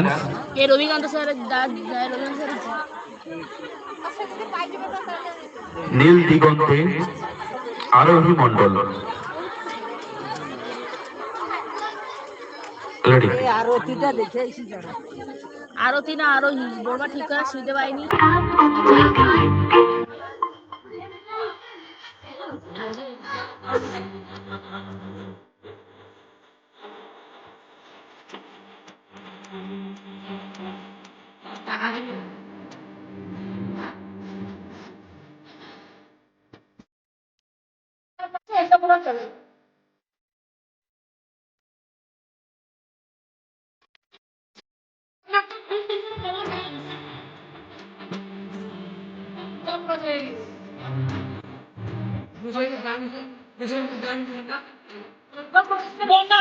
Dance এই রবিকান্ত স্যারের দা- দা- রবিকান্ত স্যারের নীল দিগন্তে আরোহী মন্ডল আরতিটা দেখে আরতি না আরোহী বলবা ঠিক করে শুনতে পাইনি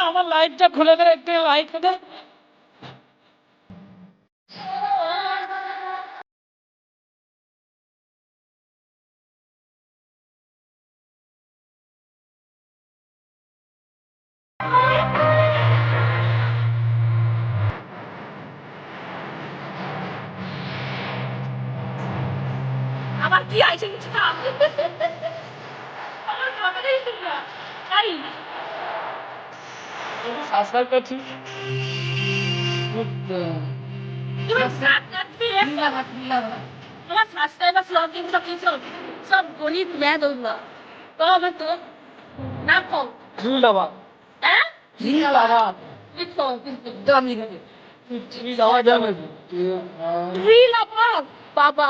আমার লাইটটা খুলে দেয় একটু লাইট দে। কি আইছে কিছু না আমার কথাটাই শুনলা তাই সাবস্ক্রাইব করছি তুমি সাবস্ক্রাইব তোমার সাবস্ক্রাইবার ফ্লগিং সব কিছু সব গণিত ম্যাথ ওগুলো কবে তো না কম জিন্দাবাদ হ্যাঁ জিন্দাবাদ আপার বাবা।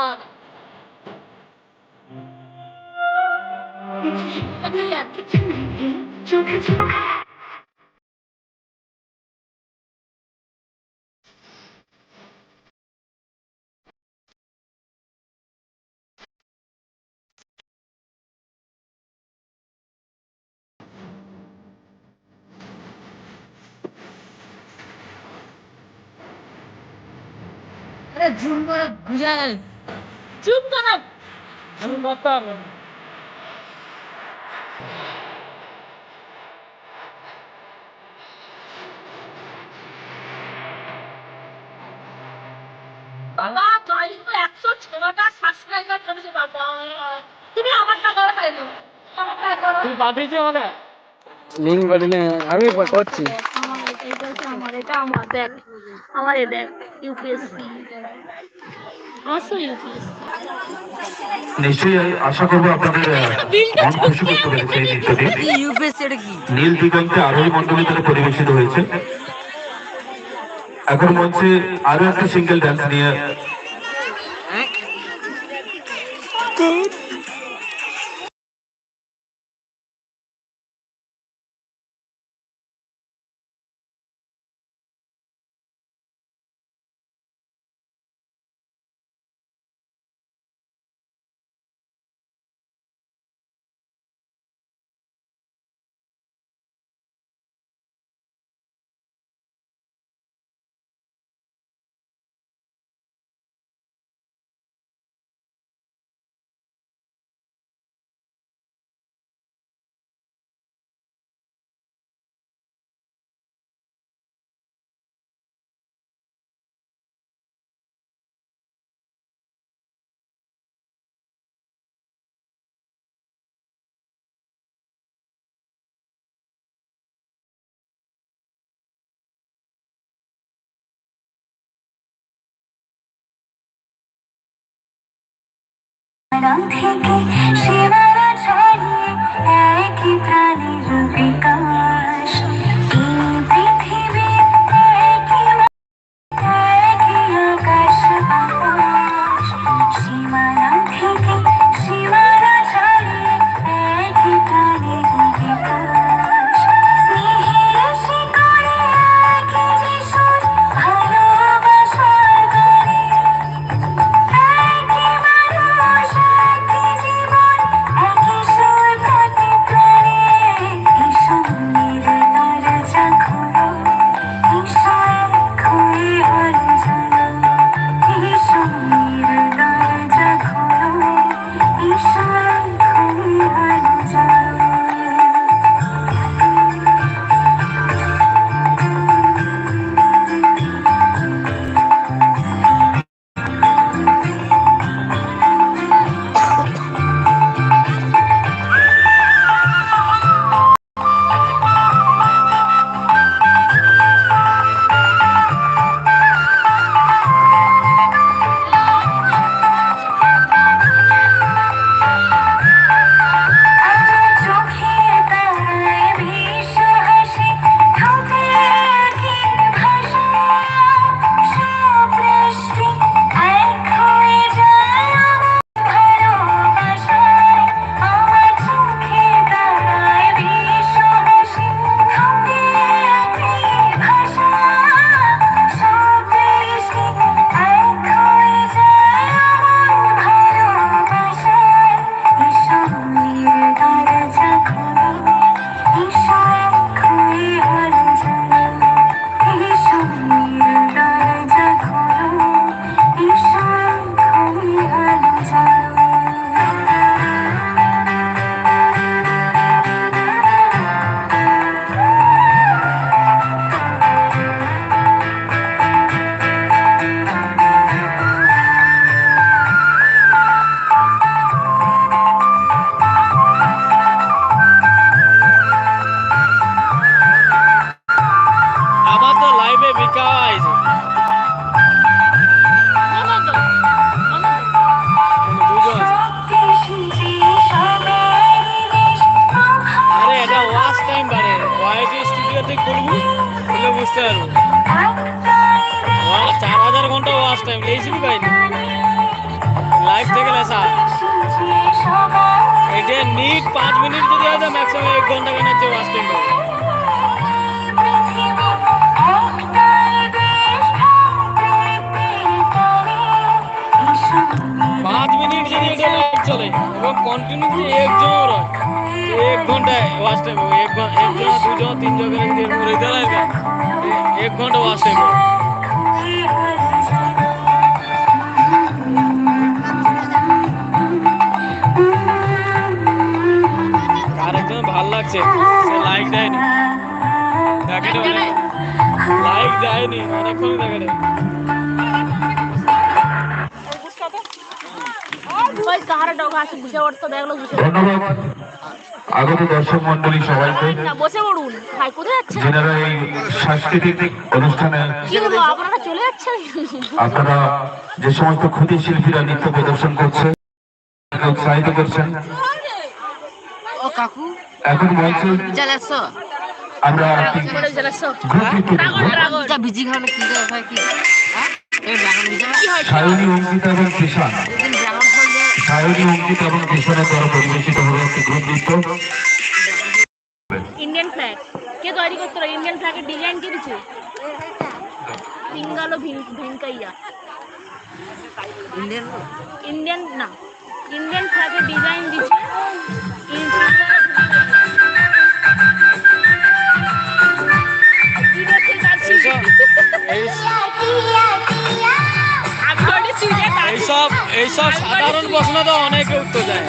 আরে জুম করে বুঝা যায় চুপ করো আমি তুই পাঠিয়েছি আমাকে? লিঙ্ক বাটনে আমি করছি। আমার এটা এটা আমার দেখ আমার এ দেখ ইউপিএসসি নিশ্চয়ই আশা করব আপনাদের আহ, মন খুশি করতে পেরেছে এই নৃত্যটি ইউপিএসসি এটা কি? নীল দিগন্তে আরোহী মণ্ডলী দ্বারা পরিবেশিত হয়েছে। এখন মঞ্চে আরও একটা সিঙ্গেল ডান্স নিয়ে 上天给谁 ওয়া- চার হাজার ঘণ্টা ওয়াচ টাইম লেগেছিলি পাইনি লাইভ থেকে লেসা এটা নিট পাঁচ মিনিট যদি হয় ম্যাক্সিমাম এক ঘণ্টা কেন হচ্ছে ওয়াচ টাইম ওয়াচ টাইম এক ঘণ্টা একজন দুজন তিনজন করে যদি রইতে লাগে এক ঘণ্টা হবে ভালো লাগছে লাইক দেয়নি লাইক দেয়নি অনেকক্ষণ দেখে নেই ওই কাহার আছে উঠতো দেখল বুঝে ধন্যবাদ আগত দর্শক মন্ডলী সবাইকে বসে পড়ুন। ভাই কোথায় যাচ্ছেন? যেনারা এই সাংস্কৃতিক অনুষ্ঠানে আপনারা চলে যাচ্ছেন? আপনারা যে সমস্ত ক্ষুদি শিল্পীরা নৃত্য প্রদর্শন করছে উৎসাহিত করছেন। ও কাকু। এখন মঞ্চে আমরা গ্রুপ কি করে হয়? সায়নী অঙ্কিতা এবং কৃষাণ সায়নী অঙ্কিতা এবং কৃষাণের দ্বারা পরিবেশিত হবে একটি গ্রুপ নৃত্য ইন্ডিয়ান ফ্ল্যাগ। কে তৈরি করতে ইন্ডিয়ান ফ্ল্যাগের ডিজাইন কে দিচ্ছে? পিঙ্গালো ভেঙ্কাইয়া। ইন্ডিয়ান? ইন্ডিয়ান না। ইন্ডিয়ান ফ্ল্যাগের ডিজাইন দিচ্ছে। এইসব সাধারণ প্রশ্ন তো অনেকে উত্তর দেয়।